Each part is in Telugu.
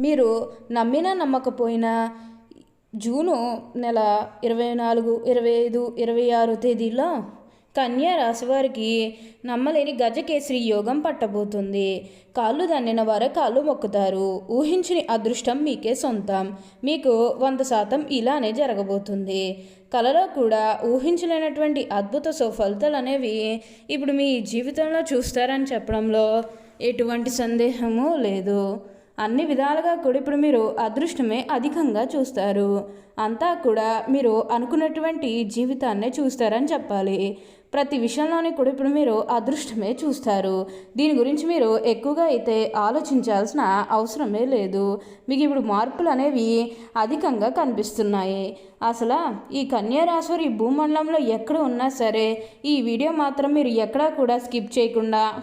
మీరు నమ్మినా నమ్మకపోయినా జూను నెల ఇరవై నాలుగు ఇరవై ఐదు ఇరవై ఆరు తేదీల్లో కన్యా రాశివారికి నమ్మలేని గజకేసరి యోగం పట్టబోతుంది. కాళ్ళు దన్నిన వారే కాళ్ళు మొక్కుతారు. ఊహించని అదృష్టం మీకే సొంతం. మీకు వంద శాతం ఇలానే జరగబోతుంది. కలలో కూడా ఊహించలేనటువంటి అద్భుత సుఫలితాలు అనేవి ఇప్పుడు మీ జీవితంలో చూస్తారని చెప్పడంలో ఎటువంటి సందేహము లేదు. అన్ని విధాలుగా కూడా ఇప్పుడు మీరు అదృష్టమే అధికంగా చూస్తారు. అంతా కూడా మీరు అనుకున్నటువంటి జీవితాన్నే చూస్తారని చెప్పాలి. ప్రతి విషయంలోనే కూడా ఇప్పుడు మీరు అదృష్టమే చూస్తారు. దీని గురించి మీరు ఎక్కువగా అయితే ఆలోచించాల్సిన అవసరమే లేదు. మీకు ఇప్పుడు మార్పులు అనేవి అధికంగా కనిపిస్తున్నాయి. అసలు ఈ కన్యా ఈ భూమండలంలో ఎక్కడ ఉన్నా సరే ఈ వీడియో మాత్రం మీరు ఎక్కడా కూడా స్కిప్ చేయకుండా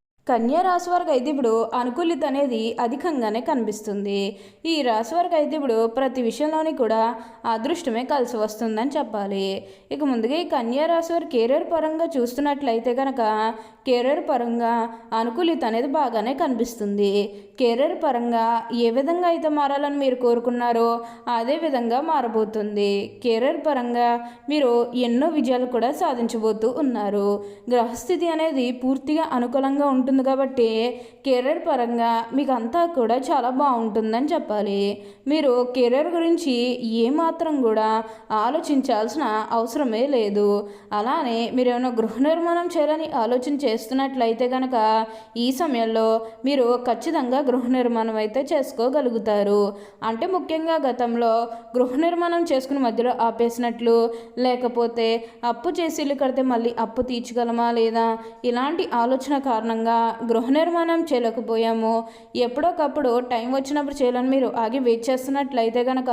కన్యా రాశి వారికి అయితే ఇప్పుడు అనుకూలిత అనేది అధికంగానే కనిపిస్తుంది. ఈ రాశి వారికి అయితే ఇప్పుడు ప్రతి విషయంలోని కూడా అదృష్టమే కలిసి వస్తుందని చెప్పాలి. ఇక ముందుగా ఈ కన్యా రాశి వారి కెరీర్ పరంగా చూస్తున్నట్లయితే కనుక కెరీర్ పరంగా అనుకూలిత అనేది బాగానే కనిపిస్తుంది. కెరీర్ పరంగా ఏ విధంగా అయితే మారాలని మీరు కోరుకున్నారో అదే విధంగా మారబోతుంది. కెరీర్ పరంగా మీరు ఎన్నో విజయాలు కూడా సాధించబోతూ ఉన్నారు. గ్రహస్థితి అనేది పూర్తిగా అనుకూలంగా ఉంటుంది కాబట్టి కెరీర్ పరంగా మీకు అంతా కూడా చాలా బాగుంటుందని చెప్పాలి. మీరు కెరీర్ గురించి ఏమాత్రం కూడా ఆలోచించాల్సిన అవసరమే లేదు. అలానే మీరు ఏమైనా గృహ నిర్మాణం చేయాలని ఆలోచన చేస్తున్నట్లయితే కనుక ఈ సమయంలో మీరు ఖచ్చితంగా గృహ నిర్మాణం అయితే చేసుకోగలుగుతారు. అంటే ముఖ్యంగా గతంలో గృహ నిర్మాణం చేసుకుని మధ్యలో ఆపేసినట్లు లేకపోతే అప్పు చేసి ఇల్లు కడితే మళ్ళీ అప్పు తీర్చగలమా లేదా? ఇలాంటి ఆలోచన కారణంగా గృహ నిర్మాణం చేయలేకపోయాము. ఎప్పుడోకప్పుడు టైం వచ్చినప్పుడు చేయాలని మీరు ఆగి వెయిట్ చేస్తున్నట్లయితే కనుక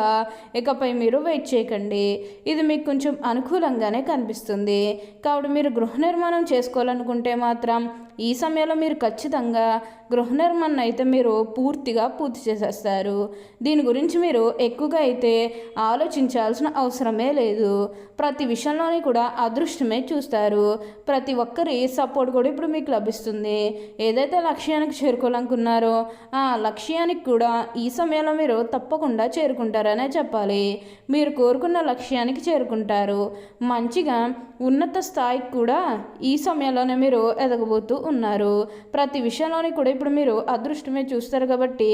ఇకపై మీరు వెయిట్ చేయకండి. ఇది మీకు కొంచెం అనుకూలంగానే కనిపిస్తుంది. కాబట్టి మీరు గృహ నిర్మాణం చేసుకోవాలనుకుంటే మాత్రం ఈ సమయంలో మీరు ఖచ్చితంగా గృహ నిర్మాణం అయితే మీరు పూర్తిగా పూర్తి చేసేస్తారు. దీని గురించి మీరు ఎక్కువగా అయితే ఆలోచించాల్సిన అవసరమే లేదు. ప్రతి విషయంలోని కూడా అదృష్టమే చూస్తారు. ప్రతి ఒక్కరి సపోర్ట్ కూడా ఇప్పుడు మీకు లభిస్తుంది. ఏదైతే లక్ష్యానికి చేరుకోవాలనుకున్నారో ఆ లక్ష్యానికి కూడా ఈ సమయంలో మీరు తప్పకుండా చేరుకుంటారనే చెప్పాలి. మీరు కోరుకున్న లక్ష్యానికి చేరుకుంటారు. మంచిగా ఉన్నత స్థాయికి కూడా ఈ సమయంలోనే మీరు ఎదగబోతూ ఉన్నారు. ప్రతి విషయంలోని కూడా ఇప్పుడు మీరు అదృష్టమే చూస్తారు కాబట్టి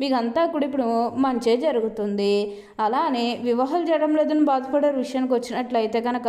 మీకు అంతా కూడా ఇప్పుడు మంచే జరుగుతుంది. అలానే వివాహాలు చేయడం లేదని బాధపడే విషయానికి వచ్చినట్లయితే కనుక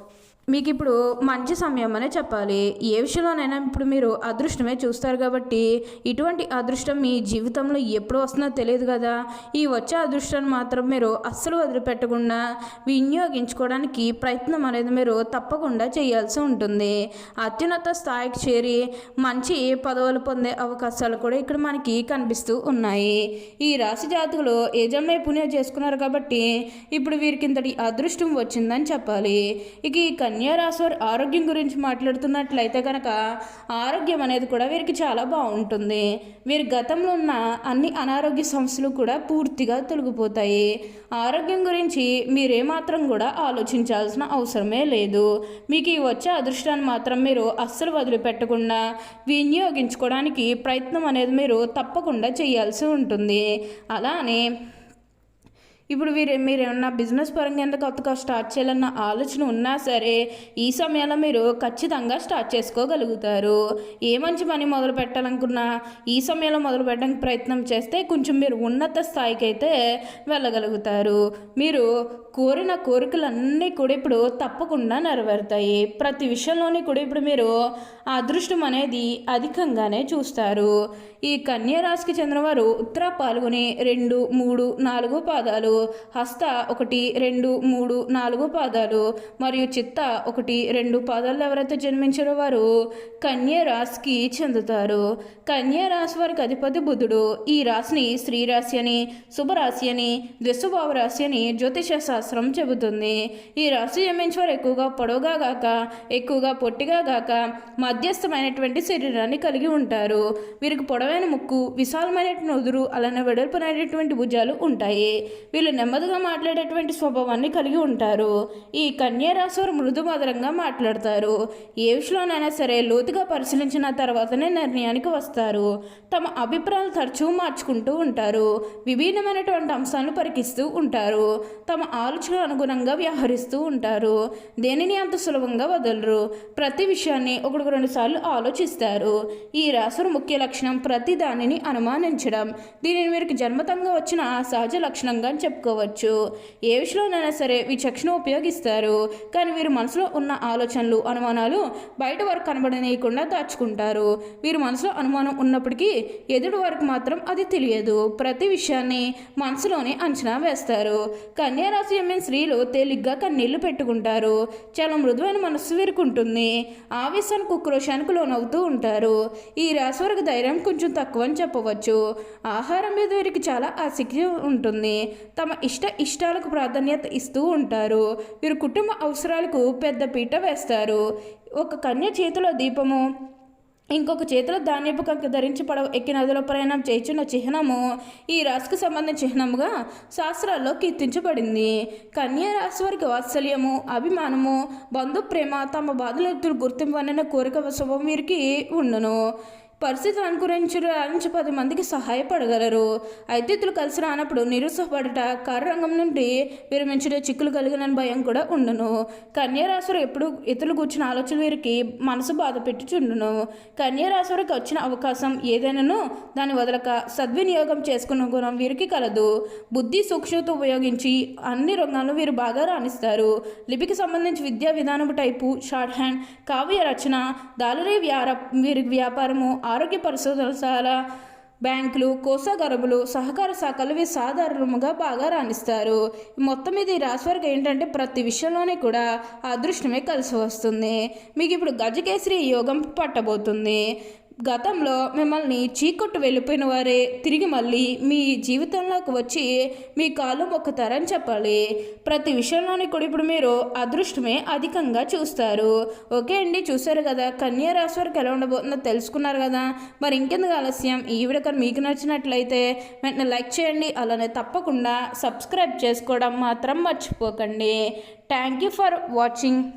మీకు ఇప్పుడు మంచి సమయం అనే చెప్పాలి. ఏ విషయంలోనైనా ఇప్పుడు మీరు అదృష్టమే చూస్తారు కాబట్టి ఇటువంటి అదృష్టం మీ జీవితంలో ఎప్పుడు వస్తుందో తెలియదు కదా. ఈ వచ్చే అదృష్టాన్ని మాత్రం మీరు అస్సలు వదిలిపెట్టకుండా వినియోగించుకోవడానికి ప్రయత్నం అనేది మీరు తప్పకుండా చేయాల్సి ఉంటుంది. అత్యున్నత స్థాయికి చేరి మంచి పదవులు పొందే అవకాశాలు కూడా ఇక్కడ మనకి కనిపిస్తూ ఉన్నాయి. ఈ రాశి జాతకులు యజమే పుణ్యం చేసుకున్నారు కాబట్టి ఇప్పుడు వీరికి ఇంతటి అదృష్టం వచ్చిందని చెప్పాలి. ఇక ఈ కన్య కన్యారాశివారి ఆరోగ్యం గురించి మాట్లాడుతున్నట్లయితే కనుక ఆరోగ్యం అనేది కూడా వీరికి చాలా బాగుంటుంది. వీరి గతంలో ఉన్న అన్ని అనారోగ్య సమస్యలు కూడా పూర్తిగా తొలగిపోతాయి. ఆరోగ్యం గురించి మీరేమాత్రం కూడా ఆలోచించాల్సిన అవసరమే లేదు. మీకు ఈ వచ్చే అదృష్టాన్ని మాత్రం మీరు అస్సలు వదిలిపెట్టకుండా వినియోగించుకోవడానికి ప్రయత్నం అనేది మీరు తప్పకుండా చేయాల్సి ఉంటుంది. అలానే ఇప్పుడు మీరు మీరు ఏమన్నా బిజినెస్ పరంగా ఎంత కొత్తగా స్టార్ట్ చేయాలన్న ఆలోచన ఉన్నా సరే ఈ సమయంలో మీరు ఖచ్చితంగా స్టార్ట్ చేసుకోగలుగుతారు. ఏ మంచి పని మొదలు పెట్టాలనుకున్నా ఈ సమయంలో మొదలు పెట్టడానికి ప్రయత్నం చేస్తే కొంచెం మీరు ఉన్నత స్థాయికి అయితే వెళ్ళగలుగుతారు. మీరు కోరిన కోరికలన్నీ కూడా ఇప్పుడు తప్పకుండా నెరవేరుతాయి. ప్రతి విషయంలోని కూడా ఇప్పుడు మీరు అదృష్టం అనేది అధికంగానే చూస్తారు. ఈ కన్యా రాశికి చెందినవారు ఉత్తర పాల్గొని రెండు మూడు నాలుగు పాదాలు హస్త ఒకటి రెండు మూడు నాలుగు పాదాలు మరియు చిత్త ఒకటి రెండు పాదాలు ఎవరైతే జన్మించారో వారు కన్యా రాశికి చెందుతారు. కన్యా రాశి వారికి అధిపతి బుధుడు. ఈ రాశిని స్త్రీరాశి అని శుభరాశి అని ద్విస్వభావ రాశి అని జ్యోతిష శాస్త్రం చెబుతుంది. ఈ రాశి జన్మించేవారు ఎక్కువగా పొడవుగా గాక ఎక్కువగా పొట్టిగా గాక మధ్యస్థమైనటువంటి శరీరాన్ని కలిగి ఉంటారు. వీరికి పొడవైన ముక్కు విశాలమైనటువంటి వదురు అలానే వెడల్పునైనటువంటి భుజాలు ఉంటాయి. వీళ్ళు నెమ్మదిగా మాట్లాడేటువంటి స్వభావాన్ని కలిగి ఉంటారు. ఈ కన్యారాశివారు మృదు మధురంగా మాట్లాడతారు. ఏ విషయంలోనైనా సరే లోతుగా పరిశీలించిన తర్వాతనే నిర్ణయానికి వస్తారు. తమ అభిప్రాయాలు తరచూ మార్చుకుంటూ ఉంటారు. విభిన్నమైనటువంటి అంశాలను పరికిస్తూ ఉంటారు. తమ ఆలోచనకు అనుగుణంగా వ్యవహరిస్తూ ఉంటారు. దేనిని అంత సులభంగా వదలరు. ప్రతి విషయాన్ని ఒకటికి రెండు సార్లు ఆలోచిస్తారు. ఈ రాసురు ముఖ్య లక్షణం ప్రతి దానిని అనుమానించడం. దీనిని వీరికి జన్మతంగా వచ్చిన సహజ లక్షణంగా చెప్పుకోవచ్చు. ఏ విషయంలోనైనా సరే విచక్షణ ఉపయోగిస్తారు. కానీ వీరు మనసులో ఉన్న ఆలోచనలు అనుమానాలు బయట వరకు కనబడనీయకుండా దాచుకుంటారు. వీరు మనసులో అనుమానం ఉన్నప్పటికీ ఎదుటి వరకు మాత్రం అది తెలియదు. ప్రతి విషయాన్ని మనసులోనే అంచనా వేస్తారు. కన్యారాశి ఎమ్మెన్ స్త్రీలు తేలిగ్గా కన్నీళ్ళు పెట్టుకుంటారు. చాలా మృదువైన మనస్సు వీరికి ఉంటుంది ఆవేశానికి ఉక్రోషానికి లోనవుతూ ఉంటారు. ఈ రాశి వరకు ధైర్యం కొంచెం తక్కువ అని చెప్పవచ్చు. ఆహారం మీద వీరికి చాలా ఆసక్తి ఉంటుంది. తమ ఇష్ట ఇష్టాలకు ప్రాధాన్యత ఇస్తూ ఉంటారు. వీరు కుటుంబ అవసరాలకు పెద్ద పీట వేస్తారు. ఒక కన్య చేతిలో దీపము ఇంకొక చేతిలో ధాన్యపు కంక ధరించి పడవ ఎక్కి నదిలో ప్రయాణం చేయుచున్న చిహ్నము ఈ రాశికి సంబంధించిన చిహ్నముగా శాస్త్రాల్లో కీర్తించబడింది. కన్యా రాశి వారికి వాత్సల్యము అభిమానము బంధు ప్రేమ తమ బాధలు గుర్తింపు అనే కోరిక స్వభావం వీరికి ఉండును. పరిస్థితులు అనుకరించి పది మందికి సహాయపడగలరు. అయితే ఇతరులు కలిసి రానప్పుడు నిరుత్సాహపడట కార్యరంగం నుండి విరమించడే చిక్కులు కలిగిన భయం కూడా ఉండను. కన్యారాశులు ఎప్పుడు ఇతరులు కూర్చున్న ఆలోచన వీరికి మనసు బాధ పెట్టుచుండును. కన్యారాశులకు వచ్చిన అవకాశం ఏదైనాను దాన్ని వదలక సద్వినియోగం చేసుకున్న గుణం వీరికి కలదు. బుద్ధి సూక్ష్మత ఉపయోగించి అన్ని రంగాల్లో వీరు బాగా రాణిస్తారు. లిపికి సంబంధించి విద్యా విధానము టైపు షార్ట్ హ్యాండ్ కావ్య రచన దాలరీ వ్యార వీరి వ్యాపారము ఆరోగ్య పరిశోధనశాల బ్యాంకులు కోసాగరబులు సహకార శాఖలు ఇవి సాధారణంగా బాగా రాణిస్తారు. మొత్తం ఇది ఈ రాశి ఏంటంటే ప్రతి విషయంలోనే కూడా అదృష్టమే కలిసి వస్తుంది. మీకు ఇప్పుడు గజకేసరి యోగం పట్టబోతుంది. గతంలో మిమ్మల్ని చీకొట్టు వెళ్ళిపోయిన వారే. తిరిగి మళ్ళీ మీ జీవితంలోకి వచ్చి మీ కాలు మొక్కుతారని చెప్పాలి. ప్రతి విషయంలోని కూడా ఇప్పుడు మీరు అదృష్టమే అధికంగా చూస్తారు. ఓకే అండి చూసారు కదా? కన్యా రాశి వారికి ఎలా ఉండబోతుందో తెలుసుకున్నారు కదా? మరి ఇంకెందుకు ఆలస్యం? ఈ వీడియో కానీ మీకు నచ్చినట్లయితే వెంటనే లైక్ చేయండి. అలానే తప్పకుండా సబ్స్క్రైబ్ చేసుకోవడం మాత్రం మర్చిపోకండి. Thank you for watching.